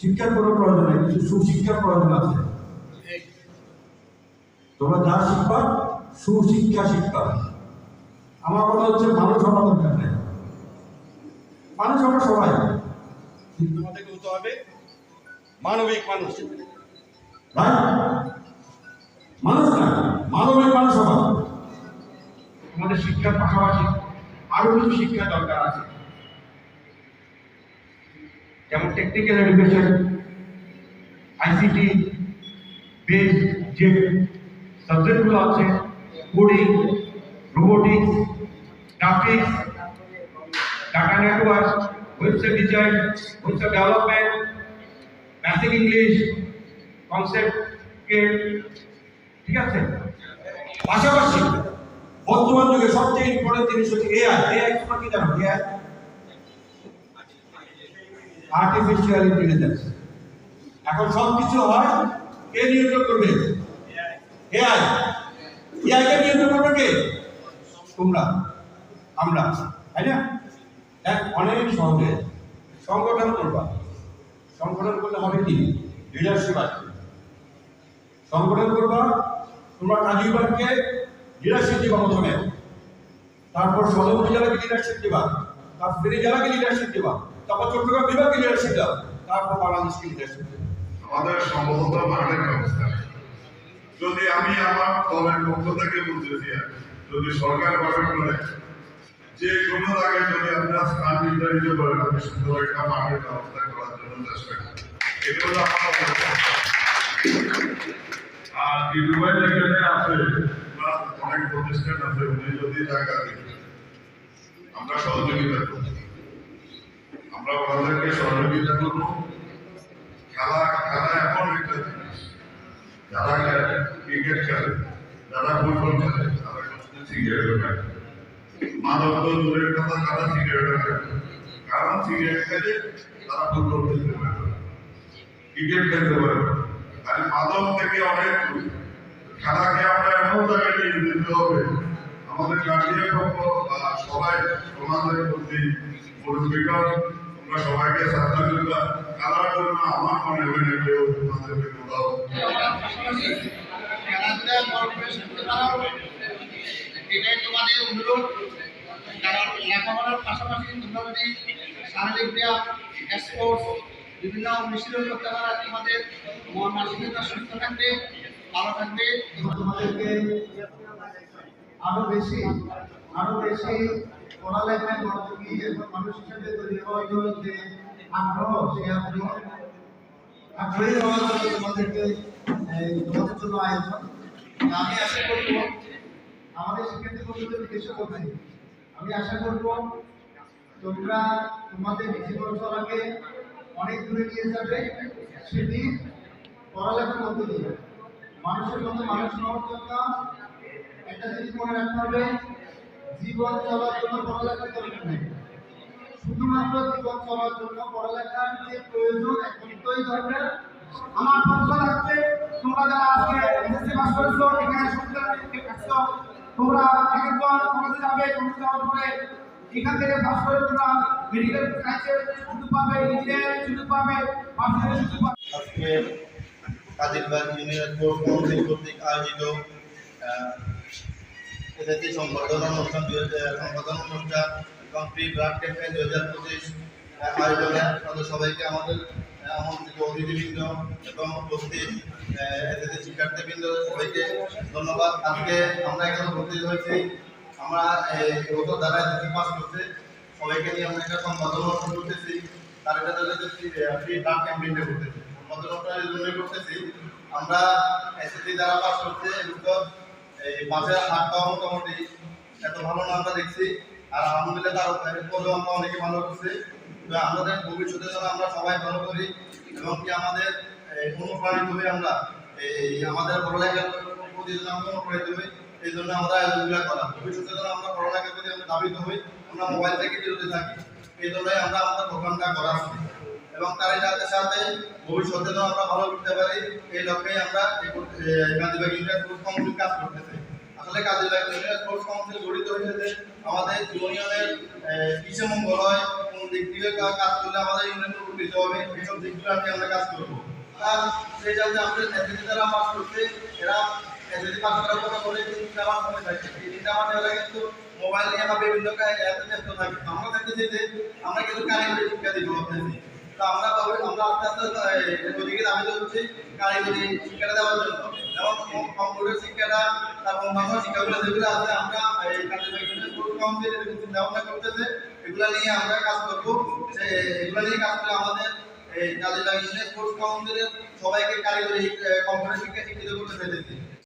শিক্ষার কোনো প্রয়োজন নেই কিছু সুশিক্ষার প্রয়োজন আছে। তোমরা যা শিখবা সুশিক্ষা শিখবা। আমার কথা হচ্ছে মানুষ হওয়া দরকার নেই। মানুষ আমরা সবাই কিন্তু আমাদেরকে হতে হবে? মানবিক মানুষ। মানুষ না মানবিক মানুষ হবা। আমাদের শিক্ষার পাশাপাশি আরও কিছু শিক্ষা দরকার আছে। যেমন টেকনিক্যাল এডুকেশন আইসিটি বেস যে সাবজেক্টগুলো আছে coding robotics graphics data network website design website development basic English concept ঠিক আছে? পাশাপাশি বর্তমান যুগে সবচেয়ে ইম্পর্টেন্ট জিনিস হচ্ছে এআই এআই তোমরা কি জানো? এআই আর্টিফিশিয়াল ইন্টেলিজেন্স এখন সব কিছু হয় কে নিয়ন্ত্রণ করবে? এআই। এআই কে নিয়ন্ত্রণ করবে কে? তোমরা। আমরা। তাই না? এক অনেক সহজে সংগঠন করবা। সংগঠন করলে হবে কি? লিডারশিপ আসবে সংগঠন করবা, তোমরা কাজীবাগকে লিডারশিপ দিবা প্রথমে। তারপর সদর উপজেলাকে লিডারশিপ দিবা। তারপর জেলাকে লিডারশিপ দিবা। তারপর চট্টগ্রাম বিভাগকে লিডারশিপ দাও তারপর বাংলাদেশকে লিডারশিপ আমাদের সম্ভবত মাঠের ব্যবস্থা যদি আমি আমার দলের পক্ষ থেকে বলতেছি যদি সরকার গঠন করে, যে কোনো জায়গায় যদি আপনার স্থান নির্ধারিত করেন আপনি সুন্দর একটা মাঠের ব্যবস্থা করার জন্য চেষ্টা করেন, এটা আর অনেক প্রতিষ্ঠান যদি জায়গা আমরা সহযোগিতা করব। আমরা সহযোগিতা করব। খেলা খেলা এমন একটা জিনিস। যারা ক্রিকেট খেলে, যারা ফুটবল খেলে, তারা সবচেয়ে সিগারেটও খায়। মাদক তো দূরের কথা, তারা সিগারেটও খায়। কারণ সিগারেট খেলে তারা ফুটবল খেলতে পারে ক্রিকেট খেলতে পারে আর মাদক থেকে অনেক। খেলাকে আমরা এমন জায়গায় নিয়ে হবে? আমাদের গার্জিয়ান সবাই সমাজের প্রতি পরিবেশন আমরা সবাইকে চেষ্টা করবা খেলার জন্য আমার মনে হয় না কেউ তোমাদেরকে কোথাও খেলাধুলা কর্পোরেশন দ্বারাও এটাই তোমাদের অনুরোধ। কারণ লেখাপড়ার পাশাপাশি তোমরা যদি শারীরিক ব্যায়াম স্পোর্টস বিভিন্ন অনুশীলন করতে পারো তোমাদের মন মানসিকতা সুস্থ থাকবে ভালো থাকবে। তোমাদেরকে আরও বেশি আরও বেশি পড়ালেখায় মনোযোগী এবং মানুষ হিসেবে তৈরি হওয়ার জন্য যে আগ্রহ সেই আগ্রহ। আগ্রহী হওয়ার জন্য তোমাদেরকে তোমাদের জন্য আয়োজন। আমি আশা করব, আমাদের শিক্ষার্থী বন্ধুদের উদ্দেশ্য করছি আমি আশা করব, তোমরা তোমাদের জীবন চলাকে অনেক দূরে নিয়ে যাবে সেটি পড়ালেখার মধ্যে দিয়ে মানুষের মতো মানুষ হওয়ার জন্য একটা জিনিস মনে রাখতে হবে জীবন চলার জন্য পড়ালেখার দরকার নেই। শুধুমাত্র জীবন চলার জন্য পড়ালেখার যে প্রয়োজন একান্তই দরকার আমার পক্ষ থাকতে তোমরা যারা আজকে এসএসসি পাস করেছ, এখানে সুবিধা আসছো তোমরা একজন কলেজে যাবে, কলেজে যাওয়ার পরে এখান থেকে পাস করে তোমরা মেডিকেল সায়েন্সের সুযোগ পাবে ইঞ্জিনিয়ারিং সুযোগ পাবে মাস্টারের সুযোগ পাবে। আজকে কাদিরবাগ ইউনিয়ন কর্তৃক আয়োজিত এসএসসি সংবর্ধনা অনুষ্ঠান সংবর্ধনা অনুষ্ঠান, এবং প্রি ব্লাড ক্যাম্পেইন দুই হাজার পঁচিশ আয়োজনে তাদের সবাইকে আমাদের আমন্ত্রিত অতিথিবৃন্দ এবং উপস্থিত এসএসসি শিক্ষার্থীবৃন্দ সবাইকে ধন্যবাদ। আজকে আমরা এখানে উপস্থিত হয়েছি। আমরা গত দ্বারা এসএসসি পাস করতে সবাইকে নিয়ে আমরা একটা সংবর্ধনা অনুষ্ঠান করতেছি। তার এটা ফ্রি ব্লাড ক্যাম্পেইনটা করতেছি। সংবর্ধনাটা এই জন্যই করতেছি। আমরা এসএসসি দ্বারা পাস করতে এই হাত পাওয়া মোটামুটি এত ভালো না, আমরা দেখছি। আর আলহামদুলিল্লাহ তার পরেও আমরা অনেকে ভালো করছি তো আমাদের ভবিষ্যতে যেন আমরা সবাই ভালো করি এবং কি আমাদের অনুপ্রাণিত হই আমরা। এই আমাদের পড়ালেখার প্রতি যেন আমরা অনুপ্রাণিত হই, এই জন্য আমরা এগুলো করা। ভবিষ্যতে যেন আমরা পড়ালেখার প্রতি দাবিত হই, আমরা মোবাইল থেকে বিরত থাকি। এই জন্যই আমরা আমাদের প্রোগ্রামটা করা এবং তার সাথে সাথে ভবিষ্যতে যেন আমরা ভালো করতে পারি। এই লক্ষ্যেই আমরা কর- এ, ইন্ডিয়া কাউন্সিল কাজ করতেছে। আসলে গাজীবাগ ইন্ডিয়া স্পোর্টস কাউন্সিল গঠিত হয়েছে। আমাদের ইউনিয়নের কিসে মঙ্গল হয় কোন দিক কা- কাজ করলে আমাদের ইউনিয়নের উন্নতি উপকৃত হবে। এইসব দিকগুলো নিয়ে আমরা কাজ করব। আর সেই জন্য আমাদের এসএসসি যারা পাস করছে এরা এসএসসি পাস করার পরে বলে তিনটা মাস সময় থাকে। এই তিনটা মাসে ওরা কিন্তু মোবাইল নিয়ে বা বিভিন্ন কাজে এত ব্যস্ত থাকে। আমরা দেখতেছি যে আমরা কিন্তু কারিগরি শিক্ষা দিব ভাবতেছি তো আমরা আমরা আস্তে আস্তে ওদিকে দাবি হচ্ছে কারিগরি শিক্ষাটা দেওয়ার জন্য। যেমন কম্পিউটার শিক্ষাটা তারপর অন্যান্য শিক্ষাগুলো যেগুলো আছে, আমরা এই কারিগরি স্কুল চিন্তা করতেছে, এগুলো নিয়ে আমরা কাজ করব। এগুলো নিয়ে কাজ করে আমাদের এই কাজী ইউনিয়ন স্পোর্টস কাউন্সিলের সবাইকে কারিগরি কম্পিউটার শিক্ষা শিক্ষিত করতে পেরেছি।